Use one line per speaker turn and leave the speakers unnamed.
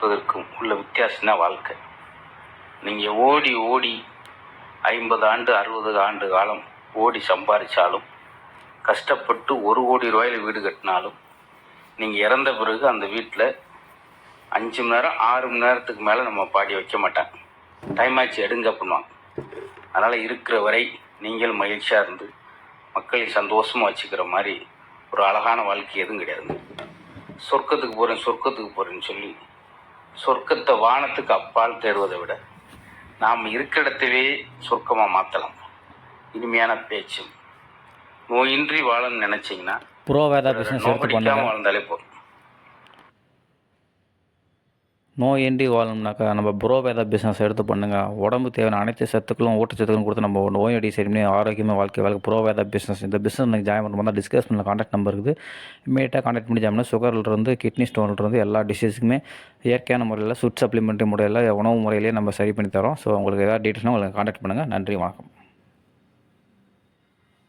இருப்பதற்கும் உள்ள வித்தியாசம் தான் வாழ்க்கை. நீங்கள் ஓடி ஓடி ஐம்பது ஆண்டு அறுபது ஆண்டு காலம் ஓடி சம்பாதிச்சாலும் கஷ்டப்பட்டு ஒரு கோடி ரூபாயில் வீடு கட்டினாலும் நீங்கள் இறந்த பிறகு அந்த வீட்டில் அஞ்சு மணி நேரம் ஆறு மணி நேரத்துக்கு மேலே நம்ம பாடி வைக்க மாட்டாங்க. டைம் ஆச்சு எடுங்க பண்ணுவாங்க அதனால் இருக்கிற வரை நீங்கள் மகிழ்ச்சியாக இருந்து மக்களை சந்தோஷமாக வச்சுக்கிற மாதிரி ஒரு அழகான வாழ்க்கை எதுவும் கிடையாது சொர்க்கத்துக்கு போகிறேன் சொர்க்கத்துக்கு போகிறேன்னு சொல்லி சொர்க்கத்தை வானத்துக்கு அப்பால் தேடுவதை விட நாம் இருக்கிற இடத்தவே சொர்க்கமாக மாற்றலாம் இனிமையான பேச்சு. நோயின்றி வாழணும்னு நினச்சிங்கன்னா வாழ்ந்தாலே போதும்.
நோயின்றி வாழணும்னாக்கா நம்ம ப்ரோ வேதா பிஸ்னஸ் எடுத்து பண்ணுங்கள் உடம்பு தேவையான அனைத்து சத்துக்களும் ஊட்டச்சத்துக்களும் கொடுத்து நம்ம நோயடி சரிமே ஆரோக்கியமாக வாழ்க்கை வாழ்க்கை ப்ரோ வேதா பிஸ்னஸ் இந்த பிஸ்னஸ் நீங்கள் ஜாயின் பண்ணும்போது டிஸ்கஸ் பண்ண காண்டாக்ட் நம்பர் இருக்குது. இமீடியட்டாக காண்டாக்ட் பண்ணி ஜாயின் சுகர்லேருந்து கிட்னி ஸ்டோன்லேருந்து எல்லா டிசீஸுக்குமே இயற்கையான முறையில் ஃபுட் சப்ளிமெண்ட்ரி முறையில் உணவு முறையிலேயே நம்ம சரி பண்ணி தரோம். ஸோ உங்களுக்கு ஏதாவது டீட்டெயில்ஸ்னால் உங்களுக்கு காண்டாக்ட் பண்ணுங்கள் நன்றி வணக்கம்.